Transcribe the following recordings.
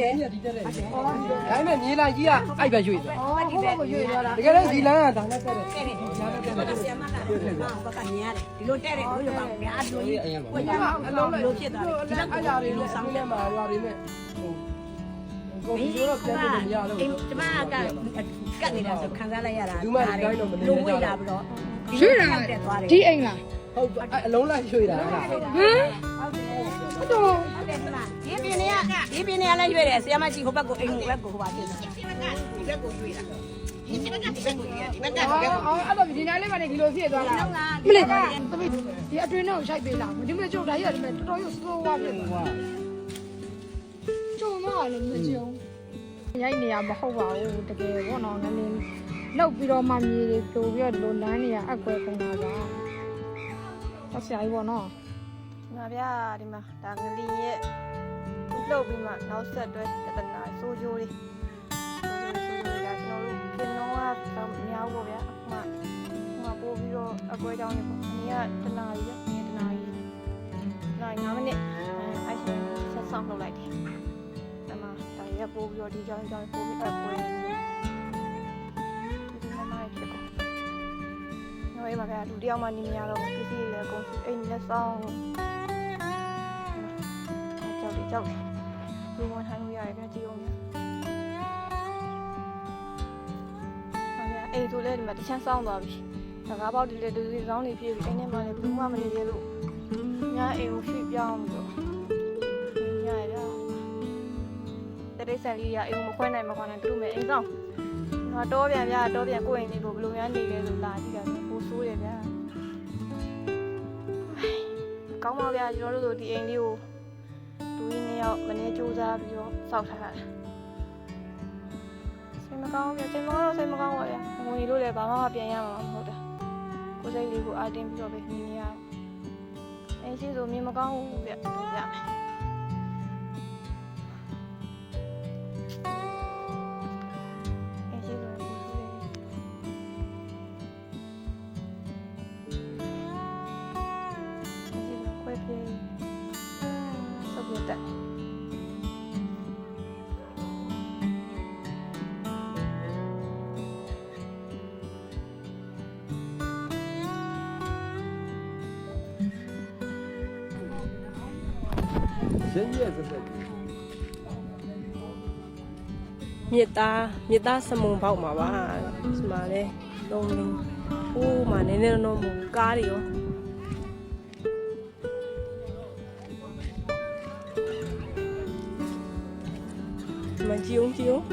တယ်ဒီတက်တယ်ဒါပေမဲ့မြေလာကြီးကအဲ့ပဲရွေ့သွားအော်ဒီဘက်ကိုရွေ့သွားတာတကယ်တော့ဒီလမ်းကဒါနဲ့တက်တယ်တဲ့တယ်ဒီကြားတက်တယ်ဆီယမကဟာဘကညာတယ်ဒီလိုတဲ့တယ်ဘယ်လိုပါလဲအတူကြီးကိုညာအလုံးလိုဖြစ်သွားတယ်ဒီဘက်ကိုအဲ့ဒါတွေဒီလိုနဲ့ဆောင်ဆောင်းရထဲမှာမှာရွာတွေနဲ့ဟိုကိုဒီလိုတော့ပြန်လို့မရတော့ဒီဘူးကျမကကတ်နေတာဆိုခံစားလိုက်ရတာလူမဒီတိုင်းတော့မနေလိုကြဝေးဘူးလာပြီးတော့ရွှေ့တာတက်သွားတယ်ဒီအိမ်လားဟုတ်အဲ့အလုံးလိုက်ရွှေ့တာအဲ့ဒါဟမ်အတော် ဟုတ်တယ်မလားဒီပြင်းနေရဒီပြင်းနေရလည်းရွေးတယ်ဆီယမကြီးဟိုဘက်ကိုအိမ်ဟိုဘက်ကိုဟိုပါဖြစ်တယ်ဒီဘက်ကဒီဘက်ကိုရွေးတာဒီဘက်ကဒီဘက်ကိုရွေးဒီဘက်ကဒီဘက်ကိုအော်အဲ့တော့ဒီနိုင်လေးမှနေဒီလိုဖြစ်သွားတာဟုတ်လားမလေးသမီးဒီအတွင်းတော့ရိုက်ပေးလားဒီမဲ့ကျုပ်ဒါကြီးရတယ်တော်တော်ရစိုးဝါဖြစ်သွားကျုံတော့လည်းမကျုံရိုက်နေရမဟုတ်ပါဘူးတကယ်ဘောနော်နည်းနည်းလောက်ပြီးတော့မှမြေတွေပြိုပြီးတော့ဒီလိုလမ်းနေရအကွယ်ကုန်တာပါဆက်ဆရာကြီးပေါ့နော် ဒီမှာဗျာဒီမှာဒါငလီရဲ့သူ့လှုပ်ပြီးမှနောက်ဆက်တွဲတဒနာစိုးကြိုးလေးစိုးကြိုးလေးစိုးကြိုးလေးဒါကျွန်တော်တို့ကတော့မများဘူးပေါ့ဗျာအခုမှအခုမှပို့ပြီးတော့အကွဲကြောင်းလေးပေါ့အနည်းကတနာကြီးပဲအနည်းတနာကြီးတနာ9မိနစ်အဲအဲ့ရှင်ဆက်ဆောင်လုပ်လိုက်တယ်ဒီမှာဒါရပို့ပြီးတော့ဒီကြောင်းကြောင်းပို့ပြီးအကွဲဒီဒီမှာဖြစ်ကုန်နော်အဲ့မှာဗျာလူတယောက်မှနေမရတော့ဘူးပစ္စည်းတွေလည်းအကုန်အိမ်လက်ဆောင် ကြောက်တယ်ကြောက်တယ်လူဝင်ထိုင်လို့ရတယ်ပြန်ကြည့်အောင်ဗျာဟုတ်ဗျာအိမ်ဆိုလဲဒီမှာတချမ်းစောင်းသွားပြီတကားပေါက်ဒီလေဒူစီစောင်းနေပြေးပြီအိမ်ထဲမှာလည်းဘူးမှမနေသေးလို့ညာအိမ်ကိုရွှေ့ပြောင်းပြီးတော့ညာရတရိတ်ဆန်လေးရအိမ်ကိုမခွဲနိုင်မခွဲနိုင်သူတို့မဲ့အိမ်ဆောင်ငါတော့ပြန်ဗျာတော့ပြန်ကိုယ့်အိမ်လေးကိုဘယ်လိုများနေလဲလို့လာကြည့်တာပိုဆိုးတယ်ဗျာကောင်းပါဗျာကျွန်တော်တို့တို့ဒီအိမ်လေးကိုလူ ကြီးနှစ်ယောက်မနေ့စူးစမ်းပြီးတော့စောက်ထားတာစိတ်မကောင်းဘူးစိတ်မကောင်းတော့စိတ်မကောင်းပါဗျာငွေလို့လည်းဘာမှမပြန်ရမှာမဟုတ်တာကိုယ်စိတ်လေးကိုအာတင်းပြီးတော့ပဲနေနေရအောင်အဲရှိဆိုမြင်မကောင်းဘူးဗျပြောပြမယ် ရင်းကြီးရဲ့စက်မြစ်သားမြစ်သားစမုံပေါက်မှာပါဒီမှာလဲသုံးလေးဟိုးမှာနည်းနည်းတော့မဟုတ်ဘူးကားတွေရောဒီမကြည့်အောင်ကြည့်အောင်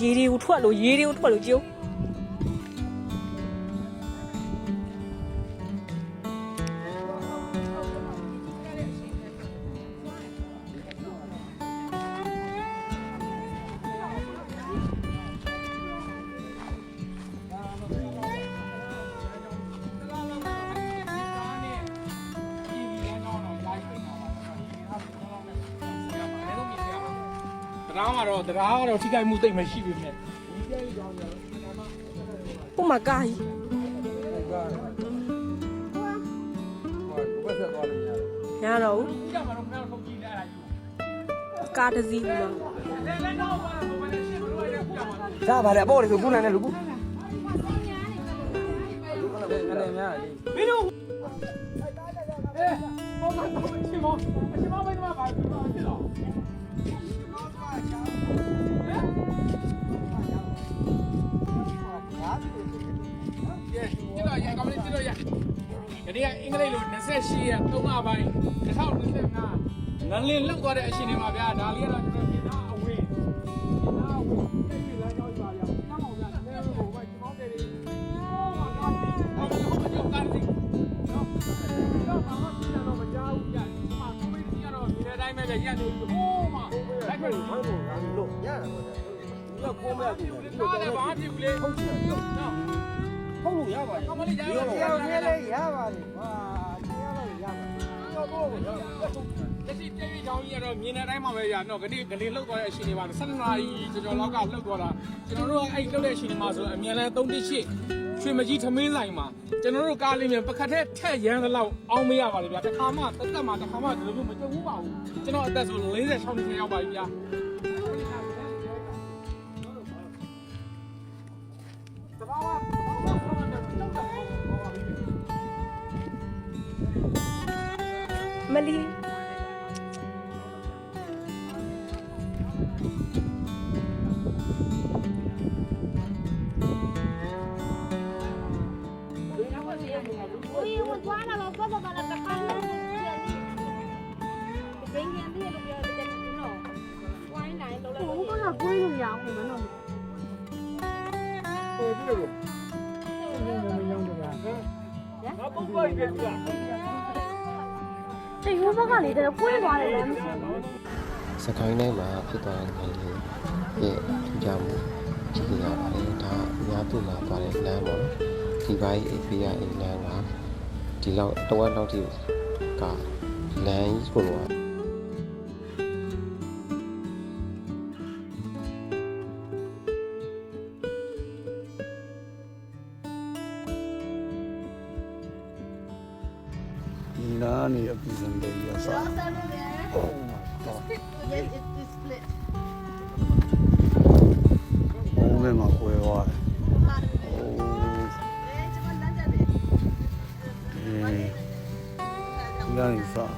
အိုးရေတွေကိုထွက်လို့ရေတွေ တရားမှာတော့တရားကတော့ထိခိုက်မှုသိမ့်မရှိပြီမြဲဟိုမှာကားကြီးကဟိုဘက်ဆက်သွားလို့ရတယ်ရတော့ဘူးကြမှာတော့ခဏထုတ်ကြည့်လိုက်အဲ့ဒါယူကားတစ်စီးမှာလဲလဲတော့ဘာလို့လဲရှင်းလို့ရတဲ့ကြမှာရပါတယ်အပေါ်လေဆိုခုနိုင်တယ်လူကူအနေများလေမင်းတို့အဲ ဘောမဘောရှင်းမောရှင်းမောဘယ်မှာပါဖြစ်တော့ယေဒီတော့ရကောင်လေးဒီတော့ရဒီနေ့ကအင်္ဂလိပ်လို28ရက်3လပိုင်း2025ငလင်လောက်သွားတဲ့အချိန်တွေမှာဗျာဒါလေးကတော့ကျွန်တော် ဒီတဲ့အတိုင်းပဲဗျာရက်နေဟိုးမှာလိုက်ခဲ့လို့ဟိုဟိုငါလို့ရတယ်ပေါ့။ဒီကကိုမဲ့ဒီလိုကားလည်းဘာမှဖြစ်ဘူးလေဟုတ်တယ်နော်ဟုတ်လို့ရပါတယ်အမလေးရရ။ရဒီရလေးရပါတယ်။ဟာတရားတော့ရပါတယ်။တော့တော့ရပါတယ်လက်ရှိပြည့်ပြည့်ကြောင်းကြီးကတော့မြင်တဲ့အတိုင်းမှာပဲရတော့ဂတိဂတိလှုပ်သွားတဲ့အချိန်တွေပါ12နာရီကျော်ကျော်လောက်ကလှုပ်သွားတာကျွန်တော်တို့ကအဲ့လှုပ်တဲ့အချိန်တွေမှာဆိုအမြန်လန်း318ရွှေ မကြီးထမင်းဆိုင်မှာကျွန်တော်တို့ကားလေးမြန်ပကတ်တဲ့ထက်ရမ်းသလောက်အောင်းမရပါလေဗျာတစ်ခါမှတက်တက်မှတစ်ခါမှဒီလိုမျိုးမကြုံဘူးပါဘူးကျွန်တော်အသက်ဆို46နှစ်ရောက်ပါပြီဗျာမလီ စကိုင်းတိုင်းမှာဖြစ်သွားတဲ့ငလျင်ရဲ့ထူးခြားမှုကြည့်ရပါတယ်ဒါအများသူမှာသွားတဲ့လမ်းပေါ့နော်ဒီဘိုင်းအေဖေးရအိမ်လမ်းကဒီလောက်တဝက်လောက်ထိကလမ်းကြီးကိုတော့ ဒီနားနေအပူစံတယ်ရစားဘုံထဲမှာကွဲသွားတယ်အေးဒီကနေစား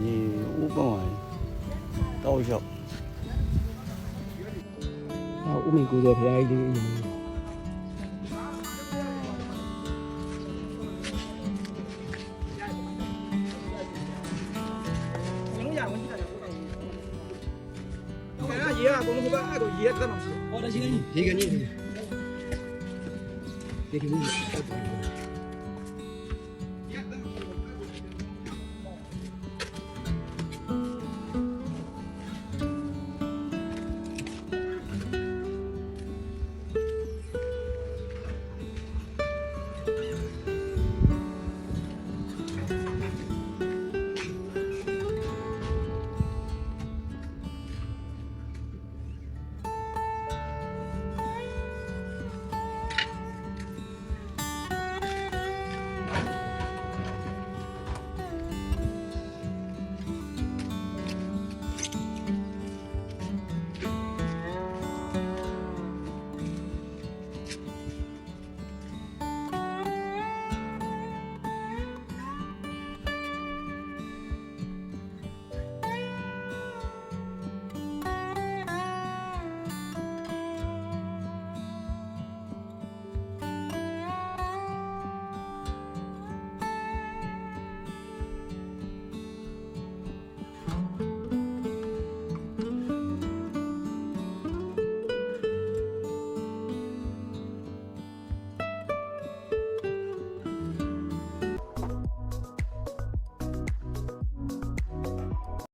မြေဥပမာတောက်လျှောက်ဥမင်ကိုယ်တော် ဟုတ်ကဲ့ရေကဘုံကအဲ့တော့ရေတက်မှာဟောတရှိနေရေကနေရေကနေ